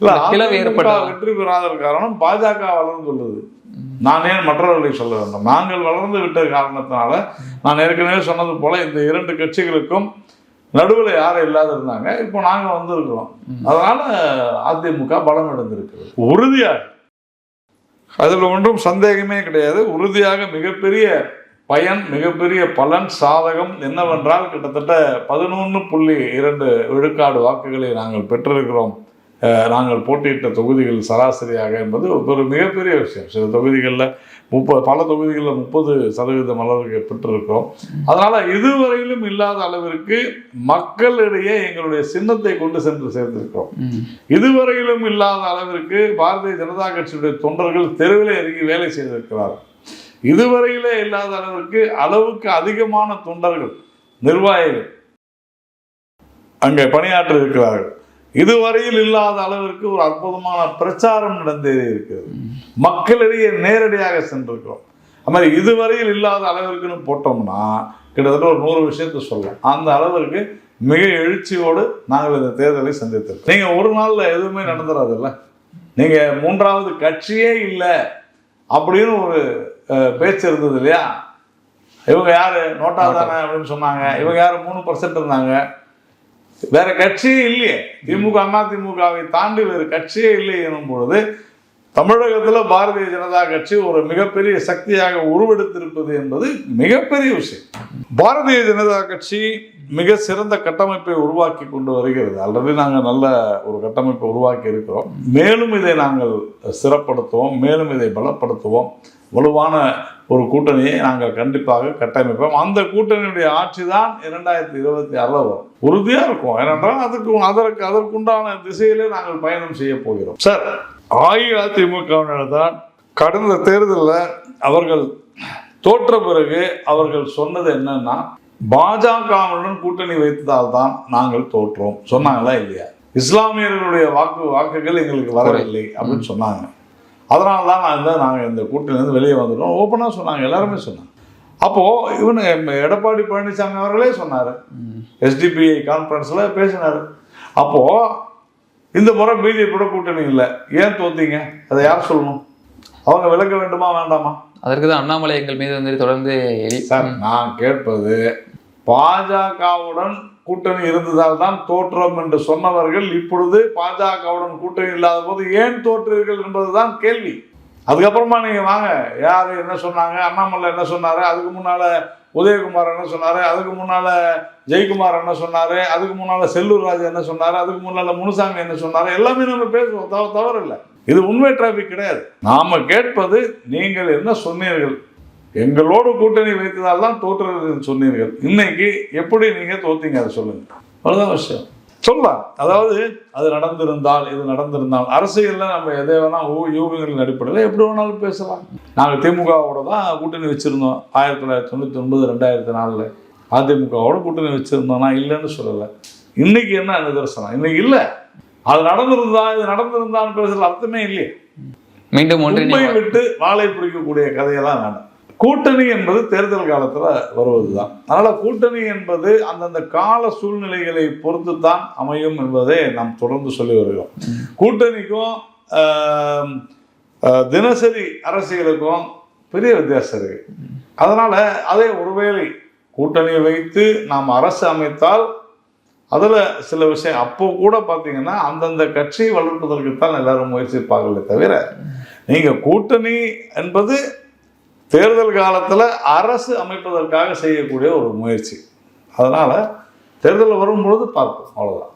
வெற்றி பெறாத காரணம் பாஜக வளர்ந்துள்ளது நான் ஏன் மற்றவர்களை சொல்ல வேண்டும்? நாங்கள் வளர்ந்து விட்ட காரணத்தினால நான் ஏற்கனவே சொன்னது போல இந்த இரண்டு கட்சிகளுக்கும் நடுவில் யாரும் இல்லாத இருந்தாங்க. இப்போ நாங்க வந்திருக்கிறோம். அதனால அதிமுக பலம் இழந்திருக்கிறது உறுதியாக. அதில் ஒன்றும் சந்தேகமே கிடையாது. உறுதியாக மிகப்பெரிய பயன் மிகப்பெரிய பலன் சாதகம் என்னவென்றால் கிட்டத்தட்ட பதினொன்று புள்ளி இரண்டு விழுக்காடு வாக்குகளை நாங்கள் பெற்றிருக்கிறோம். நாங்கள் போட்டியிட்ட தொகுதிகள் சராசரியாக என்பது ஒரு மிகப்பெரிய விஷயம். சில தொகுதிகளில் முப்பது பல தொகுதிகளில் முப்பது சதவீதம் அளவுக்கு பெற்றிருக்கிறோம். அதனால இதுவரையிலும் இல்லாத அளவிற்கு மக்களிடையே எங்களுடைய சின்னத்தை கொண்டு சென்று சேர்ந்திருக்கிறோம். இதுவரையிலும் இல்லாத அளவிற்கு பாரதிய ஜனதா கட்சியுடைய தொண்டர்கள் தெருவில் இறங்கி வேலை செய்திருக்கிறார்கள் இதுவரையிலே இல்லாத அளவிற்கு அளவுக்கு அதிகமான தொண்டர்கள் நிர்வாகிகள் அங்கே பணியாற்றி இருக்கிறார்கள் இதுவரையில் இல்லாத அளவிற்கு ஒரு அற்புதமான பிரச்சாரம் நடந்து இருக்கிறது. மக்களிடையே நேரடியாக சென்றிருக்கிறோம். அது மாதிரி இதுவரையில் இல்லாத அளவிற்குன்னு போட்டோம்னா கிட்டத்தட்ட ஒரு நூறு விஷயத்தை சொல்லலாம் அந்த அளவிற்கு மிக எழுச்சியோடு நாங்கள் இந்த தேர்தலை சந்தித்திருக்கோம் நீங்கள் ஒரு நாளில் எதுவுமே நடந்துடாதுல்ல நீங்கள் மூன்றாவது கட்சியே இல்லை அப்படின்னு ஒரு பேச்சு இருந்தது இல்லையா? இவங்க யார்? நோட்டா தானே அப்படின்னு சொன்னாங்க. இவங்க யார்? மூணு பர்சன்ட் இருந்தாங்க. வேற கட்சியே இல்லையே. திமுக அண்ணா திமுகவை தாண்டி வேறு கட்சியே இல்லை எனும் பொழுது தமிழகத்தில் பாரதிய ஜனதா கட்சி ஒரு மிகப்பெரிய சக்தியாக உருவெடுத்திருப்பது என்பது மிகப்பெரிய விஷயம். பாரதிய ஜனதா கட்சி மிக சிறந்த கட்டமைப்பை உருவாக்கி கொண்டு வருகிறது. ஆல்ரெடி நாங்கள் நல்ல ஒரு கட்டமைப்பை உருவாக்கி இருக்கிறோம். மேலும் இதை நாங்கள் சிறப்படுத்துவோம். மேலும் இதை பலப்படுத்துவோம். வலுவான ஒரு கூட்டணியை நாங்கள் கண்டிப்பாக கட்டமைப்போம். அந்த கூட்டணியுடைய ஆட்சி தான் இரண்டாயிரத்தி இருபத்தி ஆறில் வரும். உறுதியாக இருக்கும். ஏனென்றால் அதற்கு அதற்கு அதற்குண்டான திசையிலே நாங்கள் பயணம் செய்ய போகிறோம். சார் அஇஅதிமுகவினர் தான் கடந்த தேர்தலில் அவர்கள் தோற்ற பிறகு அவர்கள் சொன்னது என்னன்னா பாஜகவுடன் கூட்டணி வைத்ததால் தான் நாங்கள் தோற்றோம். சொன்னாங்களா இல்லையா? இஸ்லாமியர்களுடைய வாக்கு வாக்குகள் எங்களுக்கு வரவில்லை அப்படின்னு சொன்னாங்க. அதனால தான் நாங்கள் நாங்கள் இந்த கூட்டணியிலேருந்து வெளியே வந்துட்டோம். ஓப்பனாக சொன்னாங்க. எல்லாருமே சொன்னாங்க. அப்போது இவனு எடப்பாடி பழனிசாமி அவர்களே சொன்னார். எஸ்டிபிஐ கான்ஃபரன்ஸில் பேசினார். அப்போது இந்த முறை பிஜேபியோட கூட்டணி இல்லை. ஏன் தோத்தீங்க? அதை யார் சொல்லணும்? அவங்க விளக்க வேண்டுமா வேண்டாமா? அதற்கு தான் அண்ணாமலை எங்கள் மீது வந்து தொடர்ந்து சார் நான் கேட்பது பாஜகவுடன் கூட்டணி இருந்ததால் தான் தோற்றோம் என்று சொன்னவர்கள் இப்பொழுது பாஜகவுடன் கூட்டணி இல்லாத போது ஏன் தோற்றீர்கள் என்பதுதான் கேள்வி. அதுக்கப்புறமா நீங்கள் வாங்க. யார் என்ன சொன்னாங்க? அண்ணாமலை என்ன சொன்னார்? அதுக்கு முன்னால் உதயகுமார் என்ன சொன்னார்? அதுக்கு முன்னால் ஜெயக்குமார் என்ன சொன்னார்? அதுக்கு முன்னால் செல்லூர் ராஜா என்ன சொன்னார்? அதுக்கு முன்னால் முனுசாமி என்ன சொன்னார்? எல்லாமே நம்ம பேசுவோம். தவ தவறு இல்லை இது உண்மை டிராபிக் கிடையாது. நாம் கேட்பது நீங்கள் என்ன சொன்னீர்கள்? எங்களோடு கூட்டணி வைத்ததால் தான் தோற்றுறதுன்னு சொன்னீர்கள். இன்னைக்கு எப்படி நீங்க தோத்தீங்க? அதை சொல்லுங்க. அவ்வளவுதான் விஷயம். சொல்லலாம் அதாவது அது நடந்திருந்தால் இது நடந்திருந்தால் அரசியலில் நம்ம எதை வேணா ஊ- யூகங்களின் அடிப்படையில் எப்படி வேணாலும் பேசலாம். நாங்கள் திமுகவோட தான் கூட்டணி வச்சுருந்தோம். ஆயிரத்தி தொள்ளாயிரத்தி தொண்ணூற்றி ஒன்பது ரெண்டாயிரத்தி நாலில் அதிமுகவோட கூட்டணி வச்சுருந்தோம் நான் இல்லைன்னு சொல்லலை. இன்னைக்கு என்ன நிதர்சனம்? இன்னைக்கு இல்லை. அது நடந்திருந்தா இது நடந்திருந்தான்னு பேசுகிற அர்த்தமே இல்லையே. மீண்டும் ஒன்றிணைய விட்டு வாழை பிடிக்கக்கூடிய கதையெல்லாம் வேண்டாம் கூட்டணி என்பது தேர்தல் காலத்தில் வருவது தான் அதனால் கூட்டணி என்பது அந்தந்த கால சூழ்நிலைகளை பொறுத்து தான் அமையும் என்பதை நாம் தொடர்ந்து சொல்லி வருகிறோம். கூட்டணிக்கும் தினசரி அரசியலுக்கும் பெரிய வித்தியாசம் இருக்கு. அதனால் அதே ஒருவேளை கூட்டணியை வைத்து நாம் அரசு அமைத்தால் அதில் சில விஷயம் அப்போ கூட பார்த்தீங்கன்னா அந்தந்த கட்சியை வளர்ப்பதற்குத்தான் எல்லாரும் முயற்சிப்பார்களே தவிர நீங்கள் கூட்டணி என்பது தேர்தல் காலத்தில் அரசு அமைப்பதற்காக செய்யக்கூடிய ஒரு முயற்சி. அதனால் தேர்தல் வரும்பொழுது பார்ப்போம் அவ்வளோதான்